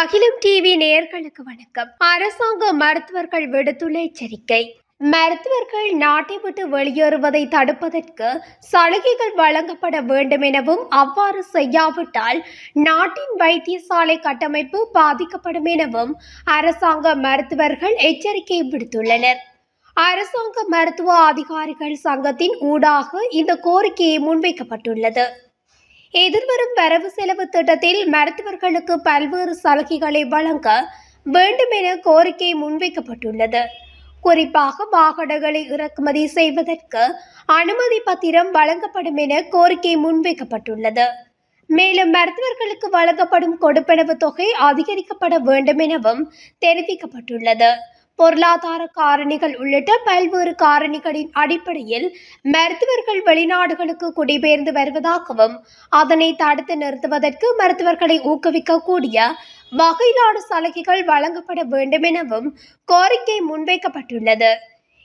அகிலம் டிவி நேர்களுக்கு வணக்கம். அரசாங்க மருத்துவர்கள் விடுத்துள்ள எச்சரிக்கை. மருத்துவர்கள் நாட்டை விட்டு வெளியேறுவதை தடுப்பதற்கு சலுகைகள் வழங்கப்பட வேண்டும் எனவும் அவ்வாறு செய்யாவிட்டால் நாட்டின் வைத்தியசாலை கட்டமைப்பு பாதிக்கப்படும் எனவும் அரசாங்க மருத்துவர்கள் எச்சரிக்கை விடுத்துள்ளனர். அரசாங்க மருத்துவ அதிகாரிகள் சங்கத்தின் ஊடாக இந்த கோரிக்கையை முன்வைக்கப்பட்டுள்ளது. எதிர்வரும் வரவு செலவு திட்டத்தில் மருத்துவர்களுக்கு பல்வேறு சலுகைகளை வழங்க வேண்டும் என கோரிக்கை முன்வைக்கப்பட்டுள்ளது. குறிப்பாக வாகனங்களை இறக்குமதி செய்வதற்கு அனுமதி பத்திரம் வழங்கப்படும் என கோரிக்கை முன்வைக்கப்பட்டுள்ளது. மேலும் மருத்துவர்களுக்கு வழங்கப்படும் கொடுப்பனவு தொகை அதிகரிக்கப்பட வேண்டும் எனவும் தெரிவிக்கப்பட்டுள்ளது. பொருளாதார காரணிகள் உள்ளிட்ட பல்வேறு காரணிகளின் அடிப்படையில் மருத்துவர்கள் வெளிநாடுகளுக்கு குடிபெயர்ந்து வருவதாகவும் அதனை தடுத்து நிறுத்துவதற்கு மருத்துவர்களை ஊக்குவிக்கக்கூடிய வகையிலான சலுகைகள் வழங்கப்பட வேண்டும் எனவும் கோரிக்கை முன்வைக்கப்பட்டுள்ளது.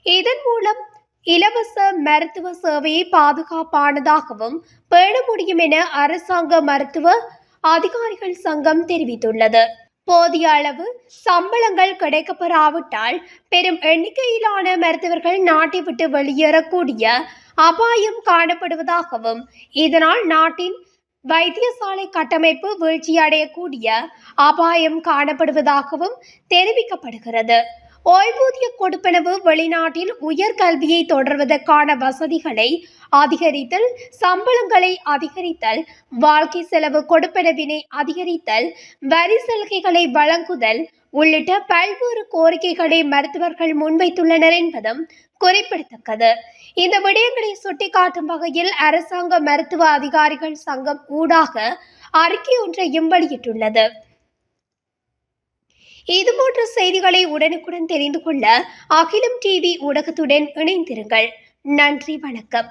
இதன் மூலம் இலவச மருத்துவ சேவையை பாதுகாப்பானதாகவும் பேண முடியும் என அரசாங்க மருத்துவ அதிகாரிகள் சங்கம் தெரிவித்துள்ளது. போதிய அளவு சம்பளங்கள் கிடைக்கப்பெறாவிட்டால் பெரும் எண்ணிக்கையிலான மருத்துவர்கள் நாட்டை விட்டு வெளியேறக்கூடிய அபாயம் காணப்படுவதாகவும் இதனால் நாட்டின் வைத்தியசாலை கட்டமைப்பு வீழ்ச்சியடையக்கூடிய அபாயம் காணப்படுவதாகவும் தெரிவிக்கப்படுகிறது. ஓய்வூதிய கொடுப்பனவு வெளிநாட்டில் உயர்கல்வியை தொடர்வதற்கான வசதிகளை அதிகரித்தல் சம்பளங்களை அதிகரித்தல் வாழ்க்கை செலவு கொடுப்பனவினை அதிகரித்தல் வரி சலுகைகளை வழங்குதல் உள்ளிட்ட பல்வேறு கோரிக்கைகளை மருத்துவர்கள் முன்வைத்துள்ளனர் என்பதும் குறிப்பிடத்தக்கது. இந்த விடயங்களை சுட்டிக்காட்டும் வகையில் அரசாங்க மருத்துவ அதிகாரிகள் சங்கம் ஊடாக அறிக்கை ஒன்றையும் வெளியிட்டுள்ளது இதுபோன்ற செய்திகளை உடனுக்குடன் தெரிந்து கொள்ள அகிலம் டிவி ஊடகத்துடன் இணைந்திருங்கள். நன்றி வணக்கம்.